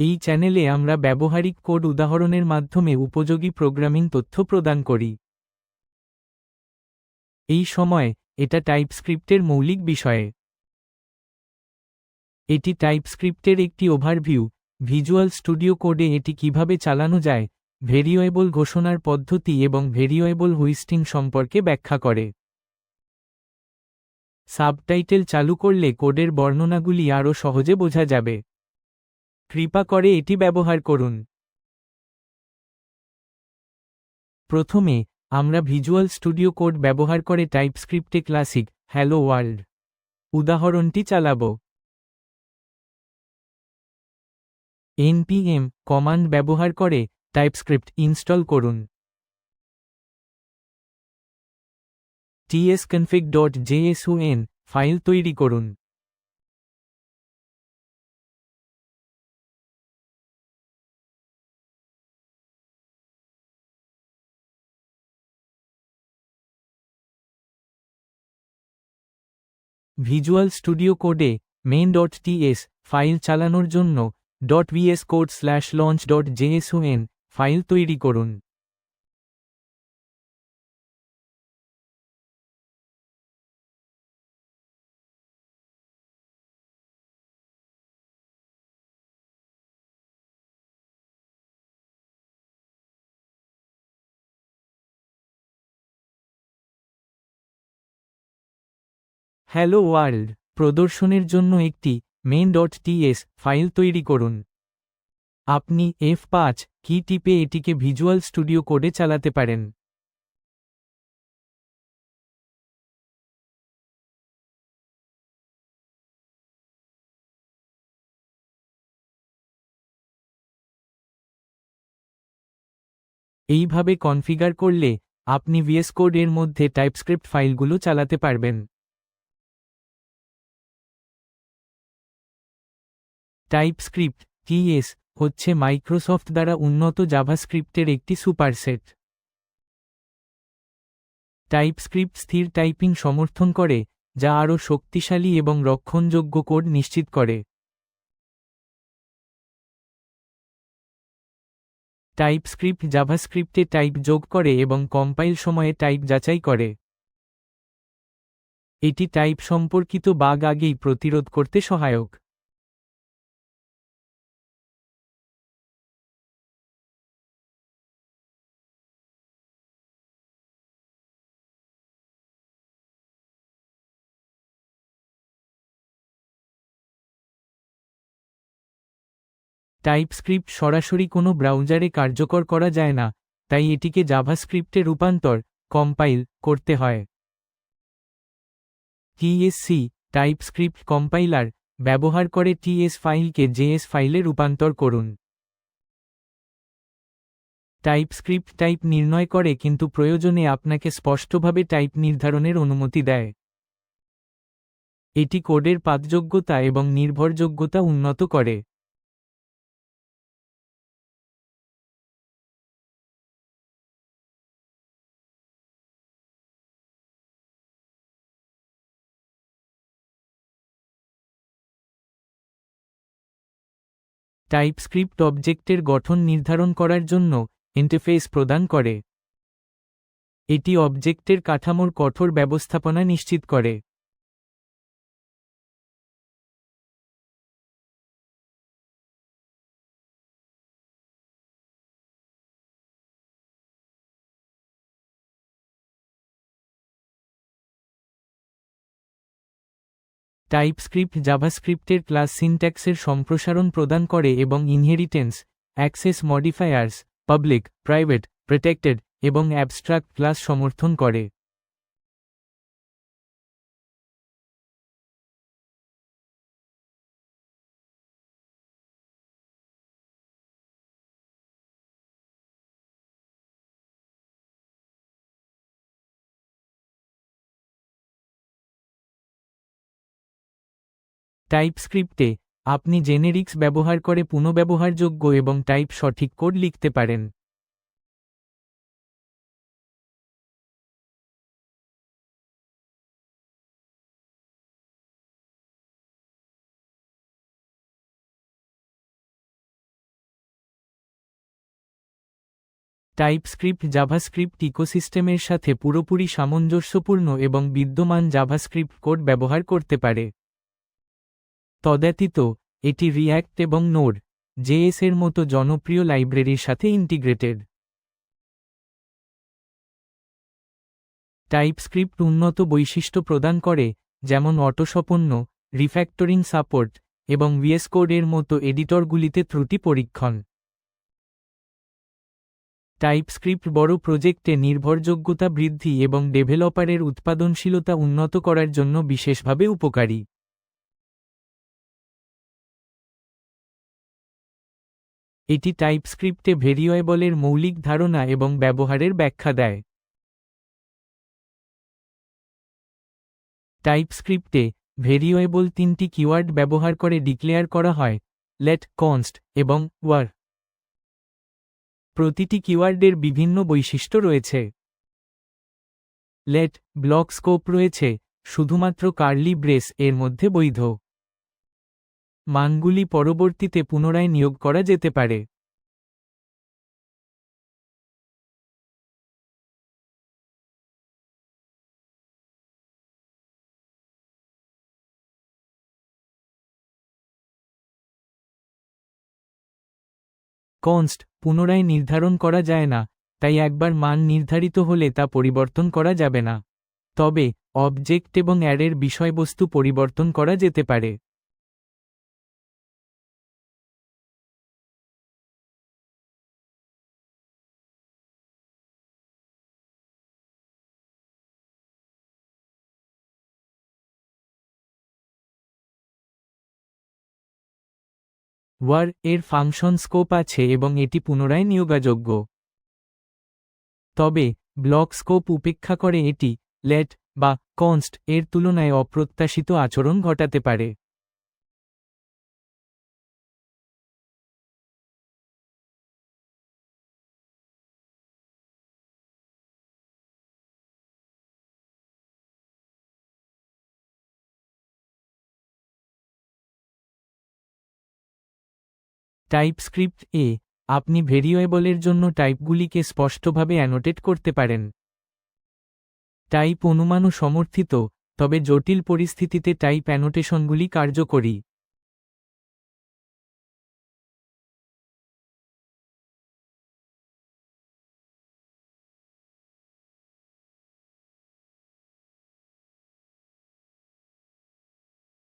এই চ্যানেলে আমরা ব্যবহারিক কোড উদাহরণের মাধ্যমে উপযোগী প্রোগ্রামিং তথ্য প্রদান করি। এই সময়, এটা টাইপস্ক্রিপ্টের মৌলিক বিষয়ে। এটি টাইপস্ক্রিপ্টের একটি ওভারভিউ, ভিজুয়াল স্টুডিও কোডে এটি কীভাবে চালানো যায়, ভেরিয়েবল ঘোষণার পদ্ধতি এবং ভেরিয়েবল হুইস্টিং সম্পর্কে ব্যাখ্যা করে। সাবটাইটেল চালু করলে কোডের বর্ণনাগুলি আরও সহজে বোঝা যাবে। কৃপা করে এটি ব্যবহার করুন। প্রথমে, আমরা ভিজুয়াল স্টুডিও কোড ব্যবহার করে টাইপস্ক্রিপ্টে ক্লাসিক হ্যালো ওয়ার্ল্ড উদাহরণটি চালাব। এনপিএম কমান্ড ব্যবহার করে টাইপস্ক্রিপ্ট ইনস্টল করুন। tsconfig.json ফাইল তৈরি করুন। ভিজুয়াল স্টুডিও কোডে মেন ডট টিএস ফাইল চালানোর জন্য. Dot VS code slash launch dot JSON file তৈরি করুন। হ্যালো ওয়ার্ল্ড, প্রদর্শনের জন্য একটি main.ts ফাইল তৈরি করুন। আপনি এফ পাঁচ কি টিপে এটিকে ভিজুয়াল স্টুডিও কোডে চালাতে পারেন। এইভাবে কনফিগার করলে আপনি ভিএস কোড এর মধ্যে টাইপস্ক্রিপ্ট ফাইলগুলো চালাতে পারবেন। টাইপস্ক্রিপ্ট, টিএস, হচ্ছে মাইক্রোসফট দ্বারা উন্নত জাভাস্ক্রিপ্টের একটি সুপারসেট। টাইপস্ক্রিপ্ট স্থির টাইপিং সমর্থন করে, যা আরও শক্তিশালী এবং রক্ষণযোগ্য কোড নিশ্চিত করে। টাইপস্ক্রিপ্ট জাভাস্ক্রিপ্টে টাইপ যোগ করে এবং কম্পাইল সময়ে টাইপ যাচাই করে। এটি টাইপ সম্পর্কিত বাগ আগেই প্রতিরোধ করতে সহায়ক। টাইপস্ক্রিপ্ট সরাসরি কোনো ব্রাউজারে কার্যকর করা যায় না, তাই এটিকে জাভাস্ক্রিপ্টে রূপান্তর, কম্পাইল করতে হয়। টিএসসি টাইপস্ক্রিপ্ট কম্পাইলার, ব্যবহার করে টিএস ফাইলকে জেএস ফাইলে রূপান্তর করুন। টাইপস্ক্রিপ্ট টাইপ নির্ণয় করে কিন্তু প্রয়োজনে আপনাকে স্পষ্টভাবে টাইপ নির্ধারণের অনুমতি দেয়। এটি কোডের পাতযোগ্যতা এবং নির্ভরযোগ্যতা উন্নত করে। টাইপস্ক্রিপ্ট অবজেক্টের গঠন নির্ধারণ করার জন্য ইন্টারফেস প্রদান করে। এটি অবজেক্টের কাঠামোর কঠোর ব্যবস্থাপনা নিশ্চিত করে। টাইপস্ক্রিপ্ট জাভাস্ক্রিপ্টের ক্লাস সিনট্যাক্সের সম্প্রসারণ প্রদান করে এবং inheritance, access modifiers, public, private, protected এবং অ্যাবস্ট্রাক্ট ক্লাস সমর্থন করে। টাইপস্ক্রিপ্টে আপনি জেনেরিক্স ব্যবহার করে পুনঃব্যবহারযোগ্য এবং টাইপ সঠিক কোড লিখতে পারেন। টাইপস্ক্রিপ্ট জাভাস্ক্রিপ্ট ইকোসিস্টেমের সাথে পুরোপুরি সামঞ্জস্যপূর্ণ এবং বিদ্যমান জাভাস্ক্রিপ্ট কোড ব্যবহার করতে পারে। তদ্ব্যতীত, এটি রিয়্যাক্ট এবং নোড জেএস এর মতো জনপ্রিয় লাইব্রেরির সাথে ইন্টিগ্রেটেড টাইপস্ক্রিপ্ট উন্নত বৈশিষ্ট্য প্রদান করে, যেমন অটোসপন্য রিফ্যাক্টরিং সাপোর্ট এবং ভিএস কোডের মতো এডিটরগুলিতে ত্রুটি পরীক্ষণ। টাইপস্ক্রিপ্ট বড় প্রজেক্টে নির্ভরযোগ্যতা বৃদ্ধি এবং ডেভেলপারের উৎপাদনশীলতা উন্নত করার জন্য বিশেষভাবে উপকারী। এটি টাইপস্ক্রিপ্টে ভেরিয়েবলের মৌলিক ধারণা এবং ব্যবহারের ব্যাখ্যা দেয়। টাইপস্ক্রিপ্টে ভেরিয়েবল তিনটি কিওয়ার্ড ব্যবহার করে ডিক্লেয়ার করা হয় লেট কনস্ট এবং ওয়ার প্রতিটি কিওয়ার্ডের বিভিন্ন বৈশিষ্ট্য রয়েছে। লেট ব্লক স্কোপ রয়েছে, শুধুমাত্র কার্লি ব্রেস এর মধ্যে বৈধ। মানগুলি পরবর্তীতে পুনরায় নিয়োগ করা যেতে পারে। কনস্ট, পুনরায় নির্ধারণ করা যায় না, তাই একবার মান নির্ধারিত হলে তা পরিবর্তন করা যাবে না। তবে অবজেক্ট এবং অ্যারের বিষয়বস্তু পরিবর্তন করা যেতে পারে। ওয়ার এর ফাংশন স্কোপ আছে এবং এটি পুনরায় নিয়োগাযোগ্য। তবে, ব্লক স্কোপ উপেক্ষা করে এটি, লেট, বা কনস্ট এর তুলনায় অপ্রত্যাশিত আচরণ ঘটাতে পারে। টাইপস্ক্রিপ্ট এ আপনি ভেরিয়েবলের জন্য টাইপগুলিকে স্পষ্টভাবে অ্যানোটেট করতে পারেন। টাইপ অনুমানও সমর্থিত, তবে জটিল পরিস্থিতিতে টাইপ অ্যানোটেশনগুলি কার্যকরী।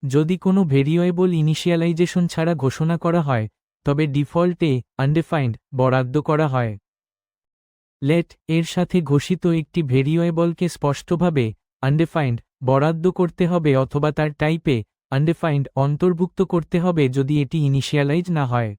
যদি কোনো ভেরিয়েবল ইনিশিয়ালাইজেশন ছাড়া ঘোষণা করা হয় তবে ডিফল্টে আনডিফাইন্ড বরাদ্দ করা হয়। লেট এর সাথে ঘোষিত একটি ভেরিয়েবলকে স্পষ্টভাবে আনডিফাইন্ড বরাদ্দ করতে হবে অথবা তার টাইপে আনডিফাইন্ড অন্তর্ভুক্ত করতে হবে যদি এটি ইনিশিয়ালাইজ না হয়।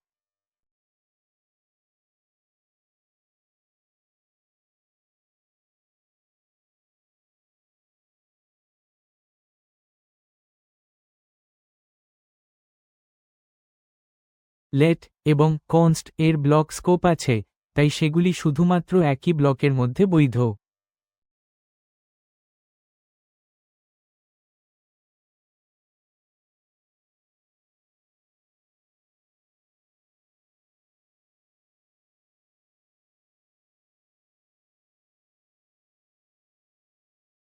লেট এবং কনস্ট এর ব্লক স্কোপ আছে, তাই সেগুলি শুধুমাত্র একই ব্লকের মধ্যে বৈধ।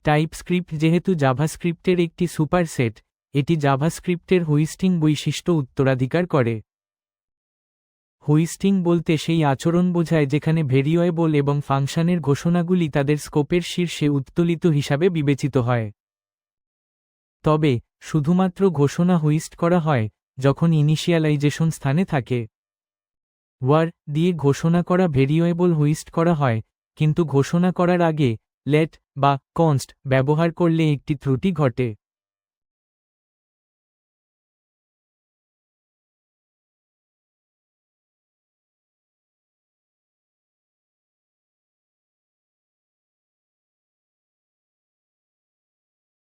টাইপস্ক্রিপ্ট যেহেতু জাভাস্ক্রিপ্টের একটি সুপারসেট এটি জাভাস্ক্রিপ্টের হুইস্টিং বৈশিষ্ট্য উত্তরাধিকার করে। হুইস্টিং বলতে সেই আচরণ বোঝায় যেখানে ভেরিয়েবল এবং ফাংশনের ঘোষণাগুলি তাদের স্কোপের শীর্ষে উত্তোলিত হিসাবে বিবেচিত হয়। তবে, শুধুমাত্র ঘোষণা হুইস্ট করা হয়, যখন ইনিশিয়ালাইজেশন স্থানে থাকে। ওয়ার দিয়ে ঘোষণা করা ভেরিয়েবল হুইস্ট করা হয়, কিন্তু ঘোষণা করার আগে, লেট বা কনস্ট ব্যবহার করলে একটি ত্রুটি ঘটে।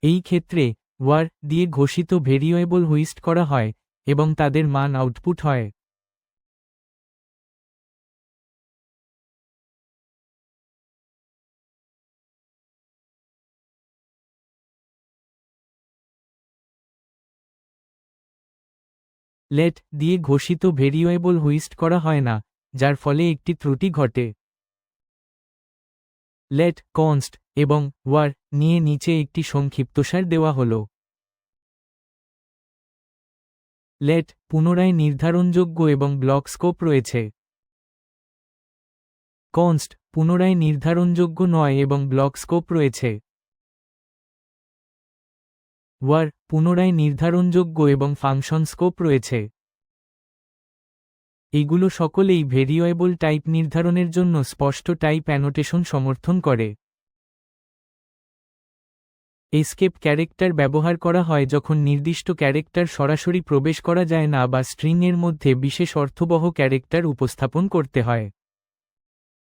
এই ক্ষেত্রে, ওয়ার দিয়ে ঘোষিত ভেরিয়েবল হুইস্ট করা হয় এবং তাদের মান আউটপুট হয়। লেট দিয়ে ঘোষিত ভেরিয়েবল হুইস্ট করা হয় না, যার ফলে একটি ত্রুটি ঘটে। লেট কনস্ট এবং ওয়ার নিয়ে নিচে একটি সংক্ষিপ্তসার দেওয়া হল। লেট পুনরায় নির্ধারণযোগ্য এবং ব্লক স্কোপ রয়েছে। কনস্ট পুনরায় নির্ধারণযোগ্য নয় এবং ব্লক স্কোপ রয়েছে। ওয়ার পুনরায় নির্ধারণযোগ্য এবং ফাংশন স্কোপ রয়েছে। এগুলো সকলেই ভেরিয়েবল টাইপ নির্ধারণের জন্য স্পষ্ট টাইপ অ্যানোটেশন সমর্থন করে। এসকেপ ক্যারেক্টার ব্যবহার করা হয় যখন নির্দিষ্ট ক্যারেক্টার সরাসরি প্রবেশ করা যায় না বা স্ট্রিংয়ের মধ্যে বিশেষ অর্থবহ ক্যারেক্টার উপস্থাপন করতে হয়।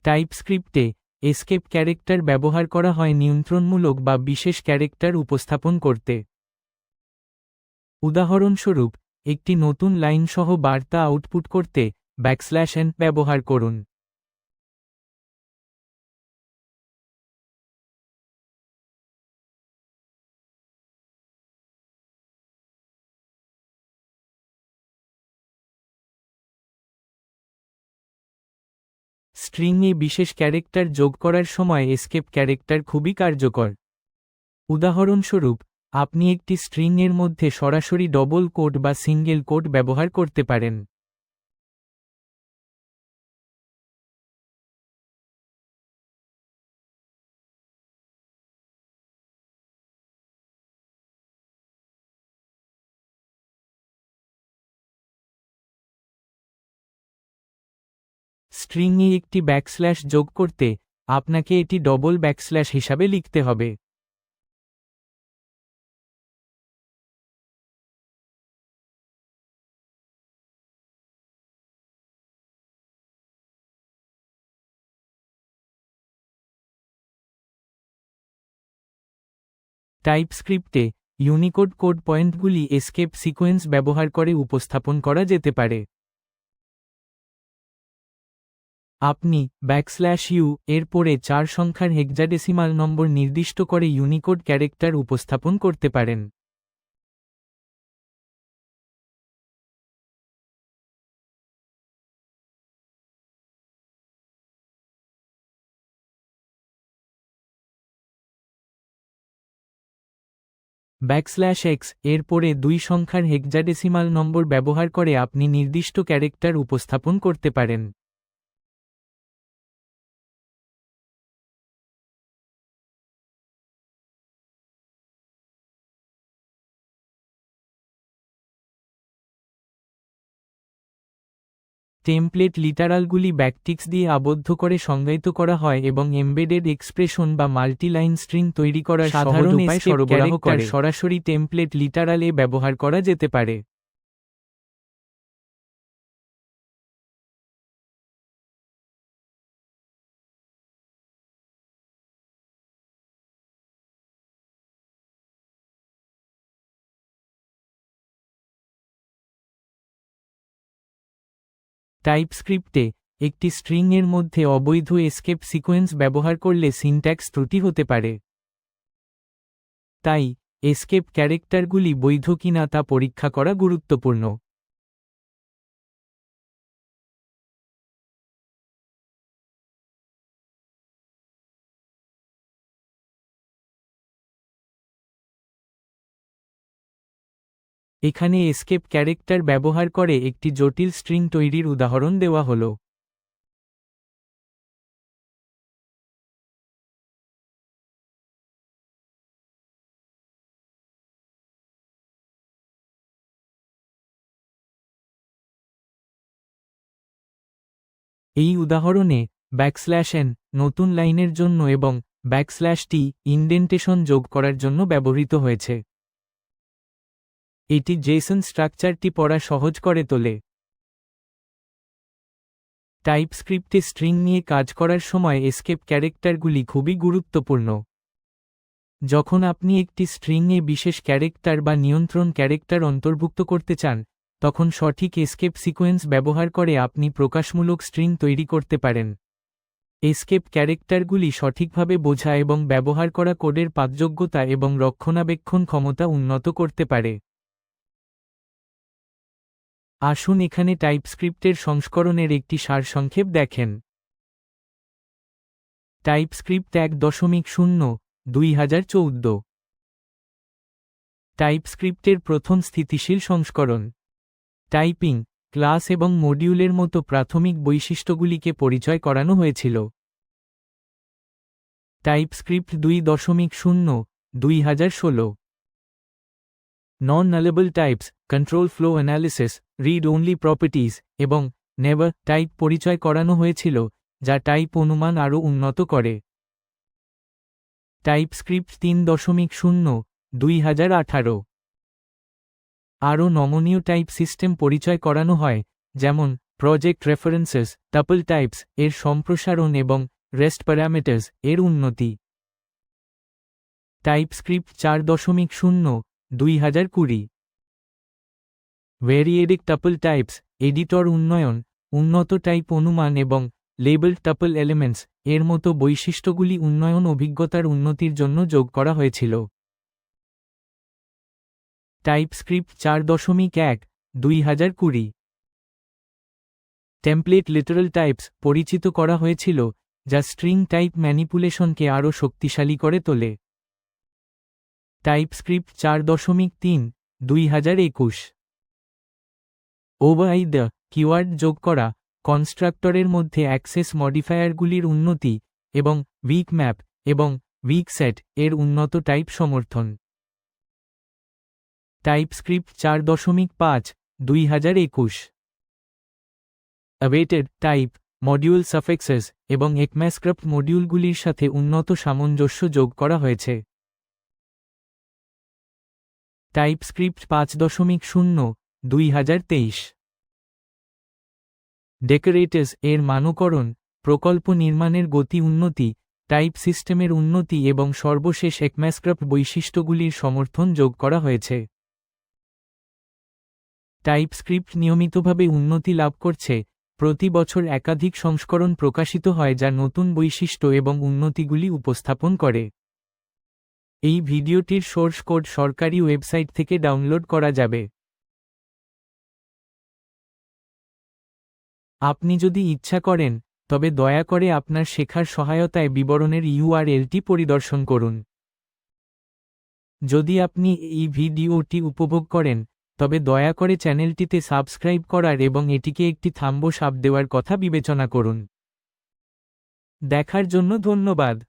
টাইপস্ক্রিপ্টে এসকেপ ক্যারেক্টার ব্যবহার করা হয় নিয়ন্ত্রণমূলক বা বিশেষ ক্যারেক্টার উপস্থাপন করতে। উদাহরণস্বরূপ, একটি নতুন লাইন সহ বার্তা আউটপুট করতে ব্যাকস্ল্যাশ এন ব্যবহার করুন। স্ট্রিংয়ে বিশেষ ক্যারেক্টার যোগ করার সময় এসকেপ ক্যারেক্টার খুবই কার্যকর। উদাহরণস্বরূপ, আপনি একটি স্ট্রিংয়ের মধ্যে সরাসরি ডবল কোড বা সিঙ্গেল কোড ব্যবহার করতে পারেন। স্ট্রিংয়ে একটি ব্যাকস্ল্যাশ যোগ করতে আপনাকে এটি ডবল ব্যাকস্ল্যাশ হিসাবে লিখতে হবে। টাইপস্ক্রিপ্টে ইউনিকোড কোড পয়েন্টগুলি এসকেপ সিকোয়েন্স ব্যবহার করে উপস্থাপন করা যেতে পারে। আপনি ব্যাকস্ল্যাশ ইউ এর পরে চার সংখ্যার হেক্সাডেসিমাল নম্বর নির্দিষ্ট করে ইউনিকোড ক্যারেক্টার উপস্থাপন করতে পারেন। ব্যাকস্ল্যাশ এক্সের পরে দুই সংখ্যার হেক্সাডেসিমাল নম্বর ব্যবহার করে আপনি নির্দিষ্ট ক্যারেক্টার উপস্থাপন করতে পারেন। টেমপ্লেট লিটারালগুলি ব্যাকটিক্স দিয়ে আবদ্ধ করে সংজ্ঞায়িত করা হয় এবং এমবেডেড এক্সপ্রেশন বা মাল্টিলাইন স্ট্রিং তৈরি করার সাধারণ উপায় সরবরাহ করে। সরাসরি টেমপ্লেট লিটারালে ব্যবহার করা যেতে পারে। টাইপস্ক্রিপ্টে একটি স্ট্রিংয়ের মধ্যে অবৈধ এসকেপ সিকোয়েন্স ব্যবহার করলে সিনট্যাক্স ত্রুটি হতে পারে। তাই এসকেপ ক্যারেক্টারগুলি বৈধ কিনা তা পরীক্ষা করা গুরুত্বপূর্ণ। এখানে এসকেপ ক্যারেক্টার ব্যবহার করে একটি জটিল স্ট্রিং তৈরির উদাহরণ দেওয়া হল। এই উদাহরণে ব্যাকস্ল্যাশ এন নতুন লাইনের জন্য এবং ব্যাকস্ল্যাশ টি ইন্ডেন্টেশন যোগ করার জন্য ব্যবহৃত হয়েছে। এটি জেসন স্ট্রাকচারটি পড়া সহজ করে তোলে। টাইপস্ক্রিপ্টে স্ট্রিং নিয়ে কাজ করার সময় এসকেপ ক্যারেক্টারগুলি খুবই গুরুত্বপূর্ণ। যখন আপনি একটি স্ট্রিংয়ে বিশেষ ক্যারেক্টার বা নিয়ন্ত্রণ ক্যারেক্টার অন্তর্ভুক্ত করতে চান, তখন সঠিক এসকেপ সিকোয়েন্স ব্যবহার করে আপনি প্রকাশমূলক স্ট্রিং তৈরি করতে পারেন। এসকেপ ক্যারেক্টারগুলি সঠিকভাবে বোঝা এবং ব্যবহার করা কোডের পাঠযোগ্যতা এবং রক্ষণাবেক্ষণ ক্ষমতা উন্নত করতে পারে। আসুন এখানে টাইপস্ক্রিপ্টের সংস্করণের একটি সারসংক্ষেপ দেখেন। টাইপস্ক্রিপ্ট এক দশমিক শূন্য, দুই হাজার চৌদ্দ। টাইপস্ক্রিপ্টের প্রথম স্থিতিশীল সংস্করণ। টাইপিং, ক্লাস এবং মডিউলের মতো প্রাথমিক বৈশিষ্ট্যগুলিকে পরিচয় করানো হয়েছিল। টাইপস্ক্রিপ্ট দুই দশমিক শূন্য, দুই হাজার ষোলো। Non nullable types control flow analysis read only properties এবং নেভার টাইপ পরিচয় করানো হয়েছিল, যা টাইপ অনুমান আরও উন্নত করে। টাইপস্ক্রিপ্ট তিন দশমিক শূন্য, দুই হাজার আঠারো। আরও নমনীয় টাইপ সিস্টেম পরিচয় করানো হয়, যেমন প্রজেক্ট রেফারেন্সেস টাপল টাইপস এর সম্প্রসারণ এবং রেস্ট প্যারামিটার্স এর উন্নতি। টাইপস্ক্রিপ্ট চার দশমিক শূন্য, দুই হাজার কুড়ি। ভেরিয়েডিক টাপল টাইপস এডিটর উন্নয়ন, উন্নত টাইপ অনুমান এবং লেবেল টাপল এলিমেন্টস এর মতো বৈশিষ্ট্যগুলি উন্নয়ন অভিজ্ঞতার উন্নতির জন্য যোগ করা হয়েছিল। টাইপস্ক্রিপ্ট চার দশমিক এক, দুই হাজার কুড়ি। টেমপ্লেট লিটারাল টাইপস পরিচিত করা হয়েছিল, যা স্ট্রিং টাইপ ম্যানিপুলেশনকে আরও শক্তিশালী করে তোলে। টাইপস্ক্রিপ্ট চার দশমিক তিন, দুই হাজার একুশ। ওভাই দ্য কিওয়ার্ড যোগ করা কনস্ট্রাক্টরের মধ্যে অ্যাক্সেস মডিফায়ারগুলির উন্নতি এবং উইক ম্যাপ এবং উইক সেট এর উন্নত টাইপ সমর্থন। টাইপস্ক্রিপ্ট চার দশমিক পাঁচ, দুই হাজার একুশ। অ্যাওয়েটেড টাইপ মডিউল সাফেক্সেস এবং একম্যাসক্রাফ্ট মডিউলগুলির সাথে উন্নত সামঞ্জস্য যোগ করা হয়েছে। টাইপস্ক্রিপ্ট পাঁচ দশমিক শূন্য দুই হাজার তেইশ। ডেকোরেটাস এর মানকরণ, প্রকল্প নির্মাণের গতি উন্নতি, টাইপ সিস্টেমের উন্নতি এবং সর্বশেষ একম্যাসক্রাফ্ট বৈশিষ্ট্যগুলির সমর্থন যোগ করা হয়েছে। টাইপস্ক্রিপ্ট নিয়মিতভাবে উন্নতি লাভ করছে, প্রতি বছর একাধিক সংস্করণ প্রকাশিত হয় যা নতুন বৈশিষ্ট্য এবং উন্নতিগুলি উপস্থাপন করে। এই ভিডিওটির সোর্স কোড সরকারি ওয়েবসাইট থেকে ডাউনলোড করা যাবে। আপনি যদি ইচ্ছা করেন, তবে দয়া করে আপনার শেখার সহায়তায় বিবরণের ইউআরএলটি পরিদর্শন করুন। যদি আপনি এই ভিডিওটি উপভোগ করেন, তবে দয়া করে চ্যানেলটিতে সাবস্ক্রাইব করার এবং এটিকে একটি থাম্ব সাপ দেওয়ার কথা বিবেচনা করুন। দেখার জন্য ধন্যবাদ।